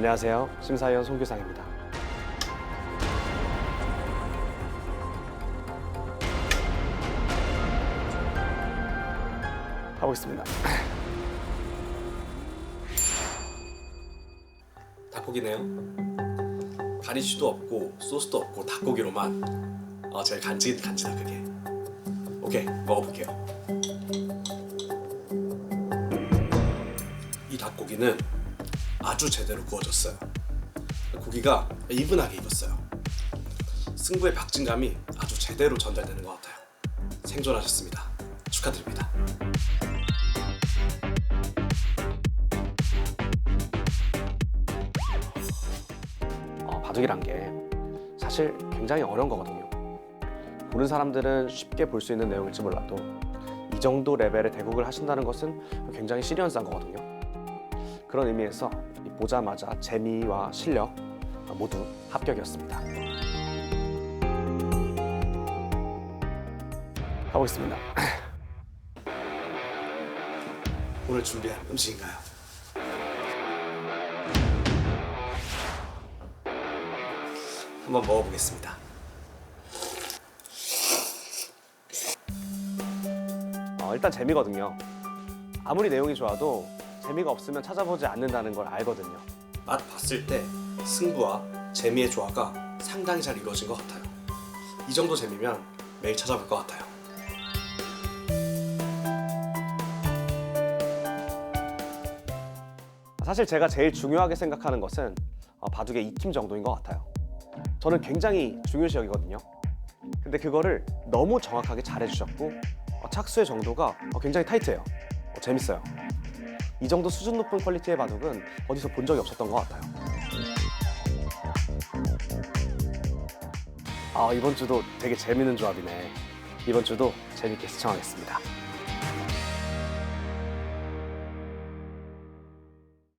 안녕하세요. 심사위원 송규상입니다. 가보겠습니다. 닭고기네요. 가리쉬도 없고 소스도 없고 닭고기로만 어, 제일 간지 간지다 그게. 오케이 먹어볼게요. 이 닭고기는 아주 제대로 구워졌어요. 고기가 이분하게 익었어요. 승부의 박진감이 아주 제대로 전달되는 것 같아요. 생존하셨습니다. 축하드립니다. 어, 바둑이란 게 사실 굉장히 어려운 거거든요. 보는 사람들은 쉽게 볼 수 있는 내용일지 몰라도 이 정도 레벨의 대국을 하신다는 것은 굉장히 시리언스한 거거든요. 그런 의미에서 이 보자마자 재미와 실력 모두 합격이었습니다. 가보겠습니다. 오늘 준비한 음식인가요? 한번 먹어보겠습니다. 어, 일단 재미거든요. 아무리 내용이 좋아도 재미가 없으면 찾아보지 않는다는 걸 알거든요. 맛 봤을 때 승부와 재미의 조화가 상당히 잘 이루어진 것 같아요. 이 정도 재미면 매일 찾아볼 것 같아요. 사실 제가 제일 중요하게 생각하는 것은 어, 바둑의 익힘 정도인 것 같아요. 저는 굉장히 중요시하거든요. 근데 그거를 너무 정확하게 잘해주셨고 어, 착수의 정도가 어, 굉장히 타이트해요. 어, 재밌어요. 이 정도 수준 높은 퀄리티의 바둑은 어디서 본 적이 없었던 것 같아요. 아 이번 주도 되게 재밌는 조합이네. 이번 주도 재밌게 시청하겠습니다.